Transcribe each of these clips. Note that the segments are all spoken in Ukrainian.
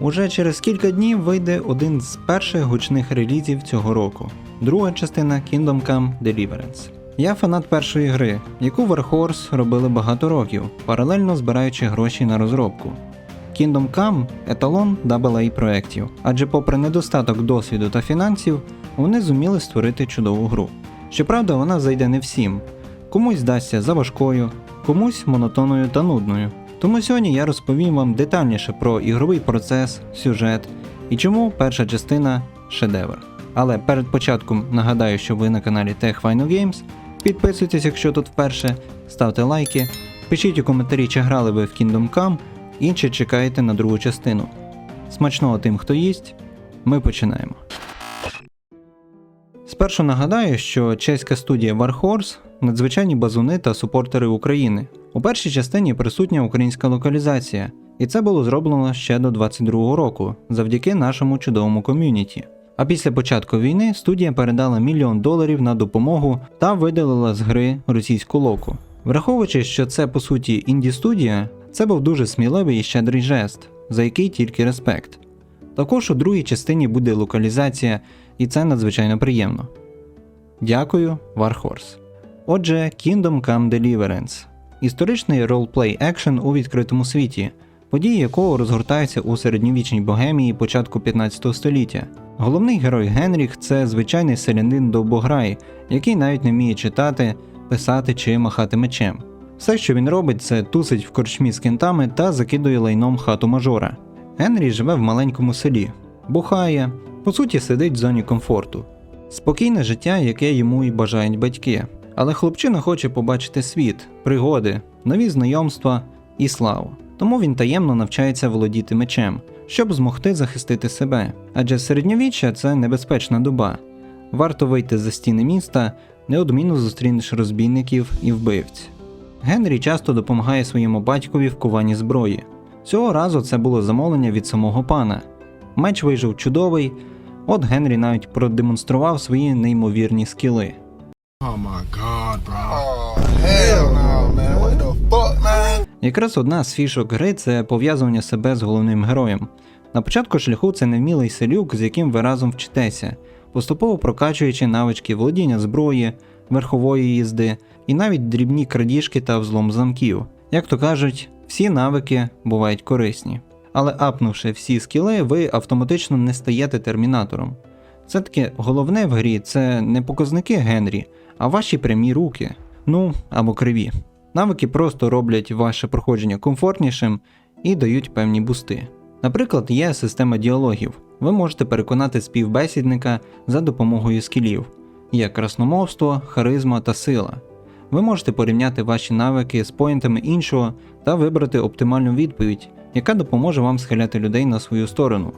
уже через кілька днів вийде один з перших гучних релізів цього року друга частина Kingdom Come Deliverance. Я фанат першої гри, яку Warhorse робили багато років, паралельно збираючи гроші на розробку. Kingdom Come – еталон AA проєктів, адже попри недостаток досвіду та фінансів, вони зуміли створити чудову гру. Щоправда, вона зайде не всім. Комусь здасться заважкою, комусь монотонною та нудною. Тому сьогодні я розповім вам детальніше про ігровий процес, сюжет і чому перша частина шедевр. Але перед початком нагадаю, що ви на каналі Tech Final Games. Підписуйтесь, якщо тут вперше, ставте лайки, пишіть у коментарі, чи грали ви в Kingdom Come і чи чекаєте на другу частину. Смачного тим, хто їсть, ми починаємо. Спершу нагадаю, що чеська студія Warhorse – надзвичайні базуни та супортери України. У першій частині присутня українська локалізація, і це було зроблено ще до 22-го року завдяки нашому чудовому ком'юніті. А після початку війни студія передала мільйон доларів на допомогу та видалила з гри російську локу. Враховуючи, що це по суті інді студія, це був дуже сміливий і щедрий жест, за який тільки респект. Також у другій частині буде локалізація, і це надзвичайно приємно. Дякую, Warhorse. Отже, Kingdom Come Deliverance історичний ролплей екшен у відкритому світі, події якого розгортаються у середньовічній богемії початку 15 століття. Головний герой Генріх це звичайний селянин довбограй, який навіть не вміє читати, писати чи махати мечем. Все, що він робить, це тусить в корчмі з кентами та закидує лайном хату мажора. Генрі живе в маленькому селі, бухає, по суті, сидить в зоні комфорту. Спокійне життя, яке йому і бажають батьки. Але хлопчина хоче побачити світ, пригоди, нові знайомства і славу. Тому він таємно навчається володіти мечем, щоб змогти захистити себе. Адже середньовіччя це небезпечна доба. Варто вийти за стіни міста, неодмінно зустрінеш розбійників і вбивць. Генрі часто допомагає своєму батькові в куванні зброї. Цього разу це було замовлення від самого пана. Меч вийшов чудовий, от Генрі навіть продемонстрував свої неймовірні скіли. Oh my god, bro. Oh, hell no, man. What the fuck, man? Якраз одна з фішок гри це пов'язування себе з головним героєм. На початку шляху це невмілий селюк, з яким ви разом вчитеся, поступово прокачуючи навички володіння зброї, верхової їзди і навіть дрібні крадіжки та взлом замків. Як то кажуть, всі навики бувають корисні. Але апнувши всі скіли, ви автоматично не стаєте термінатором. Все-таки головне в грі це не показники Генрі, а ваші прямі руки, ну або криві. Навики просто роблять ваше проходження комфортнішим і дають певні бусти. Наприклад, є система діалогів. Ви можете переконати співбесідника за допомогою скілів. Є красномовство, харизма та сила. Ви можете порівняти ваші навики з поінтами іншого та вибрати оптимальну відповідь, яка допоможе вам схиляти людей на свою сторону.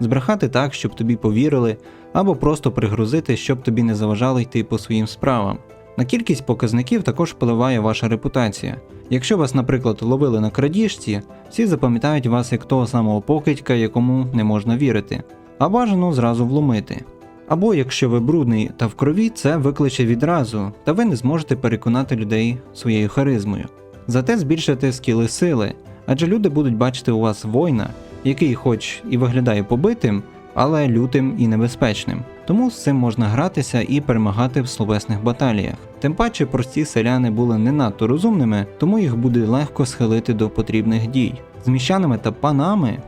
Збрехати так, щоб тобі повірили, або просто пригрозити, щоб тобі не заважали йти по своїм справам. На кількість показників також впливає ваша репутація. Якщо вас, наприклад, ловили на крадіжці, всі запам'ятають вас як того самого покидька, якому не можна вірити, а бажано зразу вломити. Або якщо ви брудний та в крові, це викличе відразу, та ви не зможете переконати людей своєю харизмою. Зате збільшите скіли сили, адже люди будуть бачити у вас воїна, який хоч і виглядає побитим, але лютим і небезпечним. Тому з цим можна гратися і перемагати в словесних баталіях. Тим паче прості селяни були не надто розумними, тому їх буде легко схилити до потрібних дій. З міщанами та панами.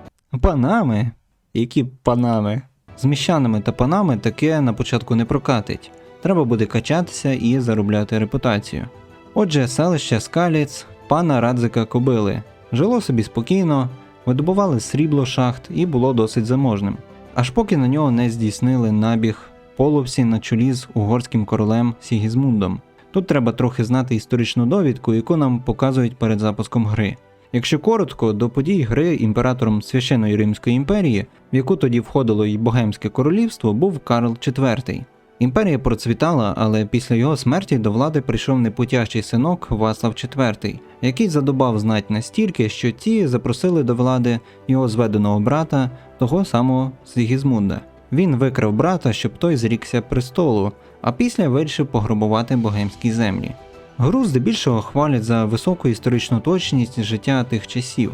Панами? Які панами? З міщанами та панами таке на початку не прокатить. Треба буде качатися і заробляти репутацію. Отже, селище Скаліць, пана Радзика Кобили. Жило собі спокійно, видобували срібло шахт і було досить заможним. Аж поки на нього не здійснили набіг половці на чолі з угорським королем Сігізмундом. Тут треба трохи знати історичну довідку, яку нам показують перед запуском гри. Якщо коротко, до подій гри імператором Священної Римської імперії, в яку тоді входило й Богемське королівство, був Карл IV. Імперія процвітала, але після його смерті до влади прийшов непутящий синок Васлав IV, який задобав знать настільки, що ті запросили до влади його зведеного брата, того самого Сігізмунда. Він викрав брата, щоб той зрікся престолу, а після вирішив пограбувати богемські землі. Гру здебільшого хвалять за високу історичну точність життя тих часів.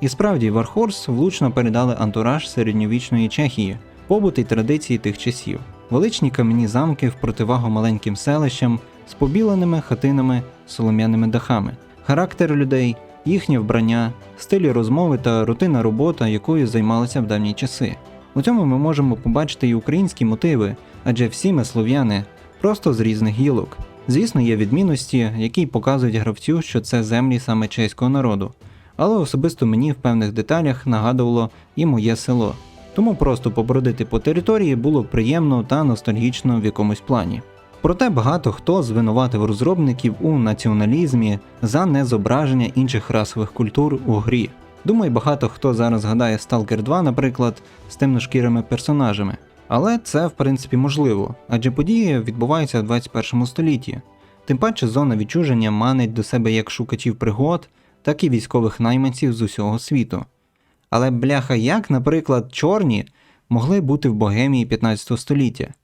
І справді, Вархорс влучно передали антураж середньовічної Чехії, побут і традиції тих часів. Величні кам'яні замки в противагу маленьким селищам з побіленими хатинами, солом'яними дахами, характер людей, їхнє вбрання, стилі розмови та рутинна робота, якою займалися в давні часи. У цьому ми можемо побачити і українські мотиви, адже всі ми слов'яни, просто з різних гілок. Звісно, є відмінності, які показують гравцю, що це землі саме чеського народу, але особисто мені в певних деталях нагадувало і моє село. Тому просто побродити по території було приємно та ностальгічно в якомусь плані. Проте багато хто звинуватив розробників у націоналізмі за незображення інших расових культур у грі. Думаю, багато хто зараз згадає Stalker 2, наприклад, з темношкірими персонажами. Але це в принципі можливо, адже події відбуваються в 21 столітті. Тим паче зона відчуження манить до себе як шукачів пригод, так і військових найманців з усього світу. Але бляха, як, наприклад, чорні могли бути в Богемії 15 століття?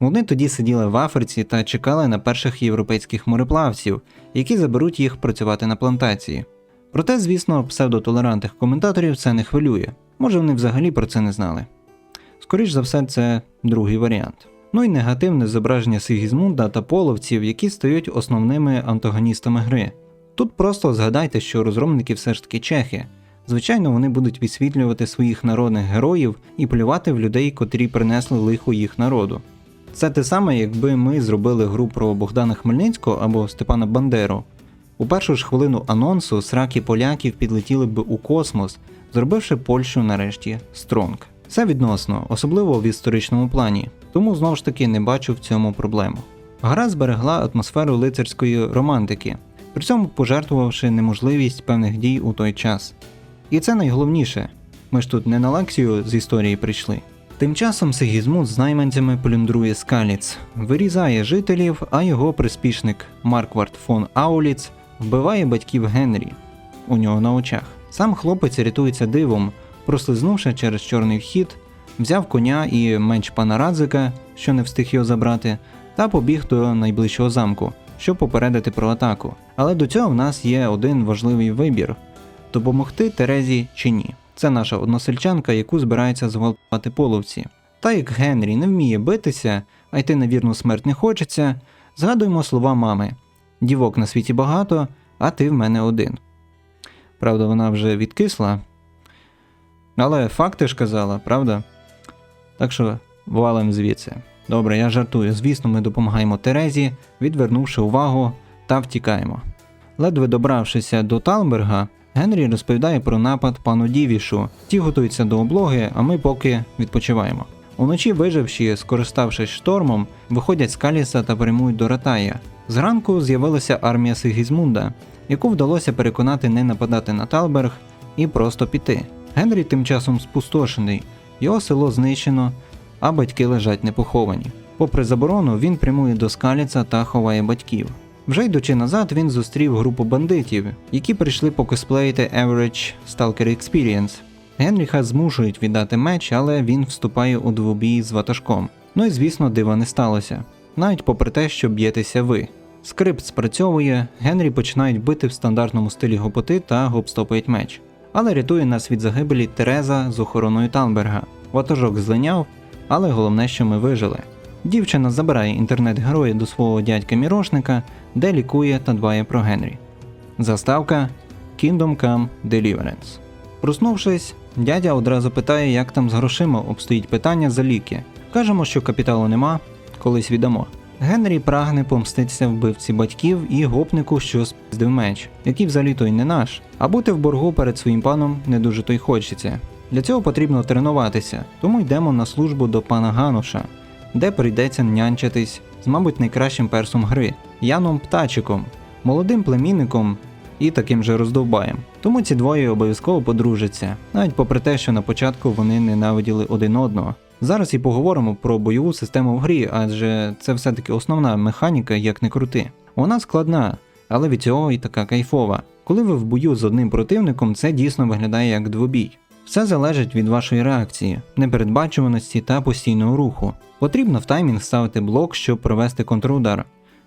Вони тоді сиділи в Африці та чекали на перших європейських мореплавців, які заберуть їх працювати на плантації. Проте, звісно, псевдотолерантних коментаторів це не хвилює. Може, вони взагалі про це не знали. Скоріш за все, це другий варіант. Ну і негативне зображення Сигізмунда та половців, які стають основними антагоністами гри. Тут просто згадайте, що розробники все ж таки чехи. Звичайно, вони будуть висвітлювати своїх народних героїв і плювати в людей, котрі принесли лихо їх народу. Це те саме, якби ми зробили гру про Богдана Хмельницького або Степана Бандеру. У першу ж хвилину анонсу сраки поляків підлетіли б у космос, зробивши Польщу нарешті стронг. Це відносно, особливо в історичному плані, тому знову ж таки не бачу в цьому проблему. Гра зберегла атмосферу лицарської романтики, при цьому пожертвувавши неможливість певних дій у той час. І це найголовніше. Ми ж тут не на лекцію з історії прийшли. Тим часом Сигізмунд з найманцями плюндрує скаліц, вирізає жителів, а його приспішник Марквард фон Ауліц вбиває батьків Генрі у нього на очах. Сам хлопець рятується дивом, прослизнувши через чорний вхід, взяв коня і меч пана Радзика, що не встиг його забрати, та побіг до найближчого замку, щоб попередити про атаку. Але до цього в нас є один важливий вибір: допомогти Терезі чи ні. Це наша односельчанка, яку збираються зґвалтувати половці. Та як Генрі не вміє битися, а йти на вірну смерть не хочеться, згадуємо слова мами: Дівок на світі багато, а ти в мене один. Правда, вона вже відкисла. Але факти ж казала, правда? Так що валим звідси. Добре, я жартую. Звісно, ми допомагаємо Терезі, відвернувши увагу та втікаємо. Ледве добравшися до Талберга, Генрі розповідає про напад пану Дівішу. Ті готуються до облоги, а ми поки відпочиваємо. Уночі виживші, скориставшись штормом, виходять з Каліса та прямують до Ратая. Зранку з'явилася армія Сигізмунда, яку вдалося переконати не нападати на Талберг і просто піти. Генрі тим часом спустошений, його село знищено, а батьки лежать непоховані. Попри заборону, він прямує до Скаліца та ховає батьків. Вже йдучи назад, він зустрів групу бандитів, які прийшли покосплеїти Average Stalker Experience. Генріха змушують віддати меч, але він вступає у двобій з ватажком. Ну і звісно, дива не сталося. Навіть попри те, що б'єтеся ви. Скрипт спрацьовує, Генрі починають бити в стандартному стилі гопоти та гопстопають меч. Але рятує нас від загибелі Тереза з охороною Талберга. Ватажок злиняв, але головне, що ми вижили. Дівчина забирає інтернет-героя до свого дядька Мірошника, де лікує та дбає про Генрі. Заставка Kingdom Come Deliverance. Проснувшись, дядя одразу питає, як там з грошима обстоїть питання за ліки. Кажемо, що капіталу нема, колись віддамо. Генрі прагне помститися вбивці батьків і гопнику, що спіздив меч, який взагалі той не наш, а бути в боргу перед своїм паном не дуже то й хочеться. Для цього потрібно тренуватися, тому йдемо на службу до пана Гануша, де прийдеться нянчитись з, мабуть, найкращим персом гри Яном Птачиком, молодим племінником і таким же роздовбаєм. Тому ці двоє обов'язково подружаться, навіть попри те, що на початку вони ненавиділи один одного. Зараз і поговоримо про бойову систему в грі, адже це все-таки основна механіка, як не крути. Вона складна, але від цього і така кайфова. Коли ви в бою з одним противником, це дійсно виглядає як двобій. Все залежить від вашої реакції, непередбачуваності та постійного руху. Потрібно в таймінг ставити блок, щоб провести контрудар,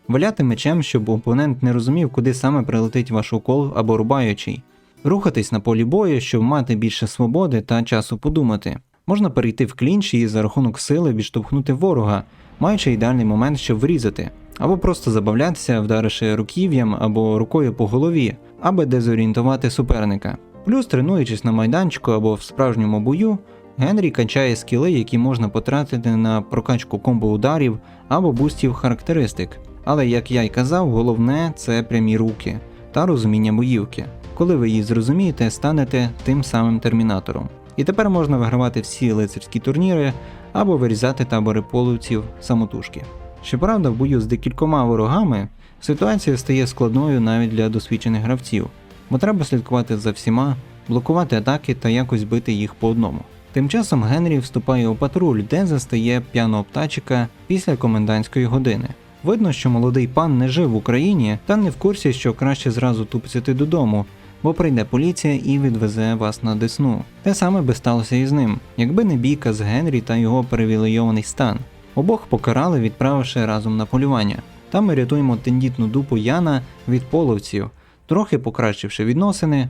валяти мечем, щоб опонент не розумів, куди саме прилетить ваш укол або рубаючий. рухатись на полі бою, щоб мати більше свободи та часу подумати. Можна перейти в клінч і за рахунок сили відштовхнути ворога, маючи ідеальний момент, щоб врізати, або просто забавлятися, вдаривши руків'ям або рукою по голові, аби дезорієнтувати суперника. Плюс, тренуючись на майданчику або в справжньому бою, Генрі качає скіли, які можна потратити на прокачку комбо ударів або бустів характеристик. Але як я й казав, головне це прямі руки та розуміння боївки. Коли ви її зрозумієте, станете тим самим термінатором. І тепер можна вигравати всі лицарські турніри або вирізати табори половців самотужки. Щоправда, в бою з декількома ворогами ситуація стає складною навіть для досвідчених гравців, бо треба слідкувати за всіма, блокувати атаки та якось бити їх по одному. Тим часом Генрі вступає у патруль, де застає п'яного птачика після комендантської години. Видно, що молодий пан не жив в Україні та не в курсі, що краще зразу тупцяти додому, бо прийде поліція і відвезе вас на десну. Те саме би сталося і з ним, якби не бійка з Генрі та його привілейований стан. Обох покарали, відправивши разом на полювання. Там ми рятуємо тендітну дупу Яна від половців, трохи покращивши відносини,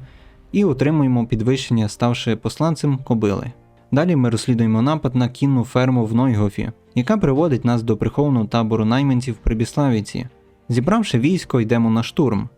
і отримуємо підвищення, ставши посланцем кобили. Далі ми розслідуємо напад на кінну ферму в Нойгофі, яка приводить нас до прихованого табору найманців в Прибіславіці. Зібравши військо, йдемо на штурм.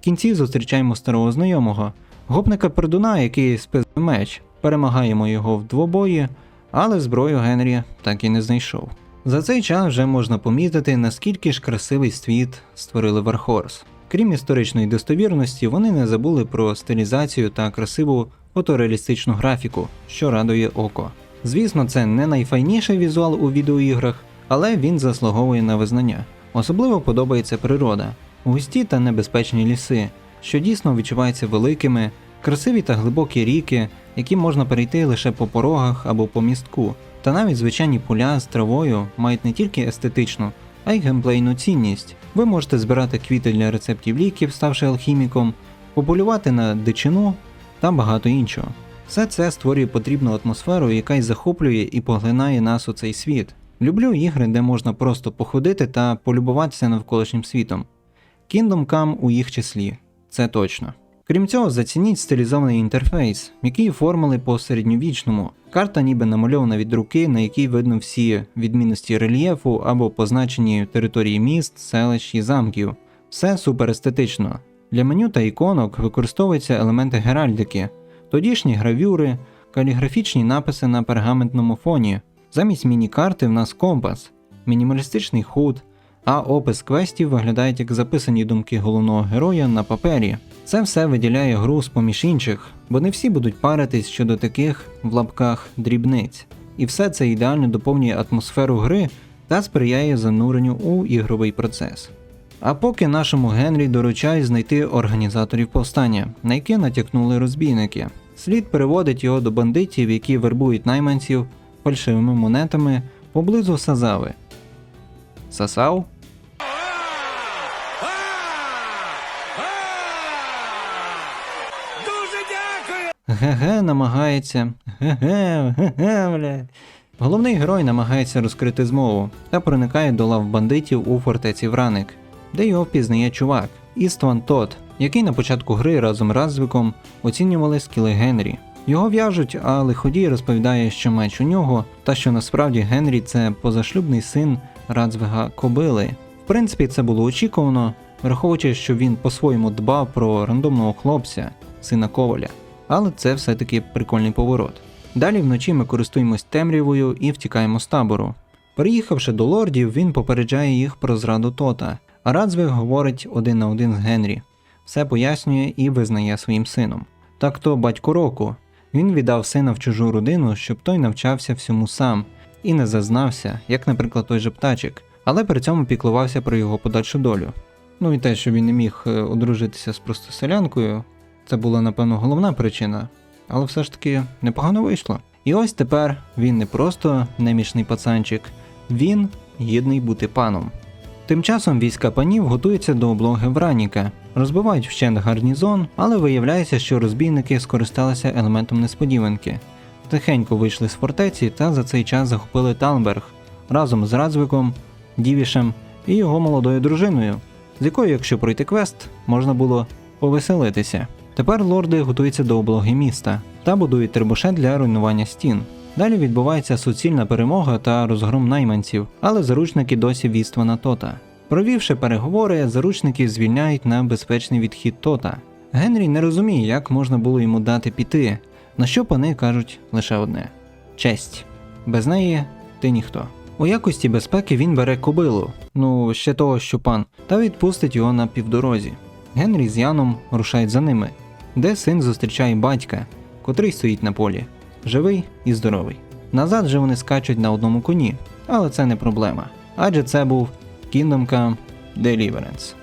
В кінці зустрічаємо старого знайомого, гопника пердуна, який спис меч. Перемагаємо його в двобої, але зброю Генрі так і не знайшов. За цей час вже можна помітити, наскільки ж красивий світ створили Вархорс. Крім історичної достовірності, вони не забули про стилізацію та красиву фотореалістичну графіку, що радує око. Звісно, це не найфайніший візуал у відеоіграх, але він заслуговує на визнання. Особливо подобається природа, густі та небезпечні ліси, що дійсно відчуваються великими, красиві та глибокі ріки, які можна перейти лише по порогах або по містку. Та навіть звичайні поля з травою мають не тільки естетичну, а й геймплейну цінність. Ви можете збирати квіти для рецептів ліків, ставши алхіміком, пополювати на дичину та багато іншого. Все це створює потрібну атмосферу, яка й захоплює і поглинає нас у цей світ. Люблю ігри, де можна просто походити та полюбуватися навколишнім світом. Kingdom Come у їх числі, це точно. Крім цього, зацініть стилізований інтерфейс, який оформили по середньовічному. Карта ніби намальована від руки, на якій видно всі відмінності рельєфу або позначені території міст, селищ і замків. Все супер естетично. Для меню та іконок використовуються елементи геральдики, тодішні гравюри, каліграфічні написи на пергаментному фоні. Замість міні-карти в нас компас, мінімалістичний худ, а опис квестів виглядають як записані думки головного героя на папері. Це все виділяє гру з поміж інших, бо не всі будуть паритись щодо таких в лапках дрібниць. І все це ідеально доповнює атмосферу гри та сприяє зануренню у ігровий процес. А поки нашому Генрі доручають знайти організаторів повстання, на яке натякнули розбійники. Слід переводить його до бандитів, які вербують найманців фальшивими монетами поблизу Сазави. Сасав? Ге-ге намагається. Ге-ге, ге-ге, бля. Головний герой намагається розкрити змову та проникає до лав бандитів у фортеці Враник, де його впізнає чувак Істван Тот, який на початку гри разом з Радзвиком оцінювали скіли Генрі. Його в'яжуть, а лиходій розповідає, що меч у нього, та що насправді Генрі це позашлюбний син Радзвига Кобили. В принципі, це було очікувано, враховуючи, що він по-своєму дбав про рандомного хлопця, сина Коваля. Але це все-таки прикольний поворот. Далі вночі ми користуємось темрявою і втікаємо з табору. Приїхавши до лордів, він попереджає їх про зраду Тота, а Радзвиг говорить один на один з Генрі. Все пояснює і визнає своїм сином. Так то батько року. Він віддав сина в чужу родину, щоб той навчався всьому сам і не зазнався, як, наприклад, той же птачик, але при цьому піклувався про його подальшу долю. Ну і те, що він не міг е, одружитися з простоселянкою, це була, напевно, головна причина, але все ж таки непогано вийшло. І ось тепер він не просто немічний пацанчик, він гідний бути паном. Тим часом війська панів готуються до облоги Враніка, розбивають вщент гарнізон, але виявляється, що розбійники скористалися елементом несподіванки. Тихенько вийшли з фортеці та за цей час захопили Талберг разом з Радзвиком, Дівішем і його молодою дружиною, з якою, якщо пройти квест, можна було повеселитися. Тепер лорди готуються до облоги міста та будують трибушет для руйнування стін. Далі відбувається суцільна перемога та розгром найманців, але заручники досі віства на Тота. Провівши переговори, заручників звільняють на безпечний відхід Тота. Генрі не розуміє, як можна було йому дати піти, на що пани кажуть лише одне: честь. Без неї ти ніхто. У якості безпеки він бере кобилу, ну ще того, що пан, та відпустить його на півдорозі. Генрі з Яном рушають за ними, де син зустрічає батька, котрий стоїть на полі, живий і здоровий. Назад же вони скачуть на одному коні, але це не проблема, адже це був Kingdom Come Deliverance.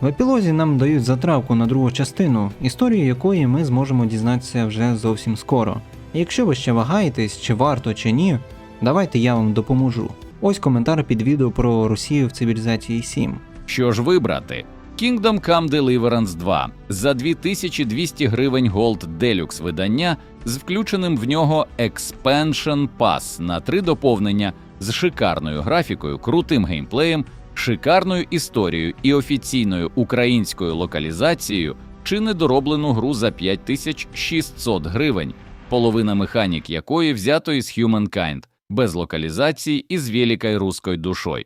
В епілозі нам дають затравку на другу частину, історію якої ми зможемо дізнатися вже зовсім скоро. Якщо ви ще вагаєтесь, чи варто чи ні, давайте я вам допоможу. Ось коментар під відео про Росію в цивілізації 7. Що ж вибрати? Kingdom Come Deliverance 2 за 2200 гривень Gold Deluxe видання з включеним в нього Expansion Pass на три доповнення з шикарною графікою, крутим геймплеєм, шикарною історією і офіційною українською локалізацією чи недороблену гру за 5600 гривень, половина механік якої взято із Humankind, без локалізації і з великою руською душою.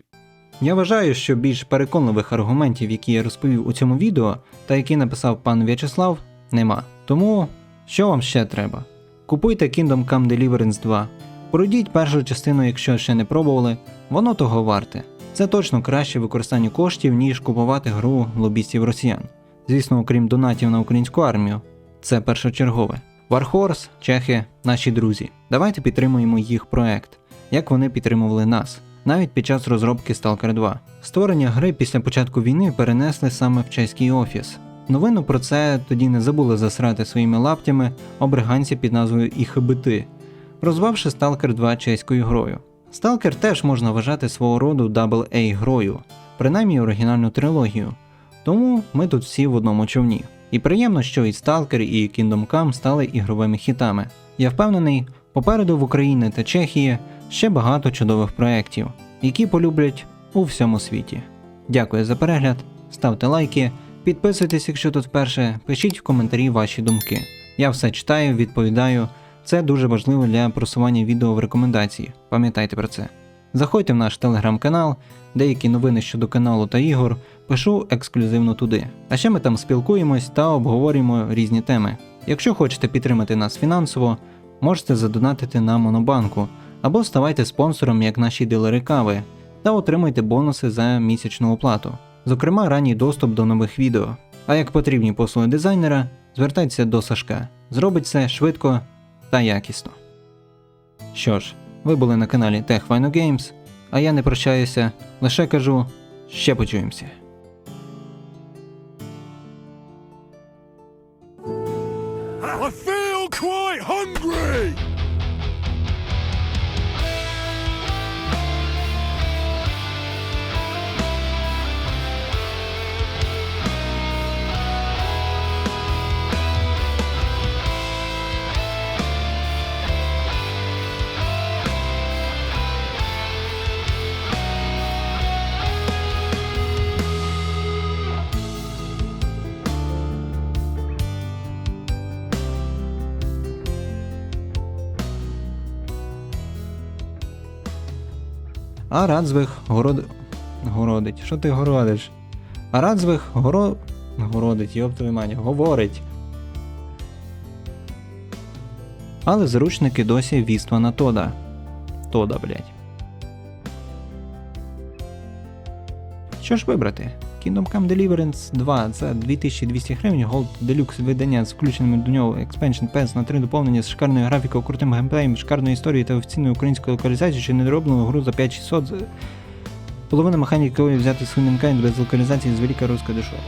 Я вважаю, що більш переконливих аргументів, які я розповів у цьому відео, та які написав пан В'ячеслав, нема. Тому що вам ще треба? Купуйте Kingdom Come Deliverance 2. Пройдіть першу частину, якщо ще не пробували, воно того варте. Це точно краще використання коштів, ніж купувати гру лобістів росіян. Звісно, окрім донатів на українську армію, це першочергове. Warhorse, чехи, наші друзі. Давайте підтримуємо їх проект, як вони підтримували нас, навіть під час розробки Stalker 2. Створення гри після початку війни перенесли саме в чеський офіс. Новину про це тоді не забули засрати своїми лаптями обриганці під назвою ІХБТ, розвавши Stalker 2 чеською грою. Stalker теж можна вважати свого роду AA грою, принаймні оригінальну трилогію. Тому ми тут всі в одному човні. І приємно, що і Stalker, і Kingdom Come стали ігровими хітами. Я впевнений, попереду в Україні та Чехії ще багато чудових проєктів, які полюблять у всьому світі. Дякую за перегляд, ставте лайки, підписуйтесь, якщо тут вперше, пишіть в коментарі ваші думки. Я все читаю, відповідаю. Це дуже важливо для просування відео в рекомендації. Пам'ятайте про це. Заходьте в наш телеграм-канал, деякі новини щодо каналу та ігор пишу ексклюзивно туди. А ще ми там спілкуємось та обговорюємо різні теми. Якщо хочете підтримати нас фінансово, можете задонатити на Монобанку або ставайте спонсором, як наші дилери кави, та отримуйте бонуси за місячну оплату, зокрема ранній доступ до нових відео. А як потрібні послуги дизайнера, звертайтеся до Сашка. Зробить це швидко та якісно. Що ж, ви були на каналі Tech Final Games, а я не прощаюся, лише кажу, ще почуємося. А Радзвих город... городить. Що ти городиш? А Радзвих горо... городить, йоп мані, говорить. Але заручники досі віства на Тода. Тода, блять. Що ж вибрати? Kingdom Come Deliverance 2 за 2200 гривень, Gold Deluxe видання з включеними до нього Expansion Pass на три доповнення з шикарною графікою, крутим геймплеєм, шикарною історією та офіційною українською локалізацією, чи недороблену гру за 5600 половина механіки взяти з Humankind без локалізації з велика руською душою.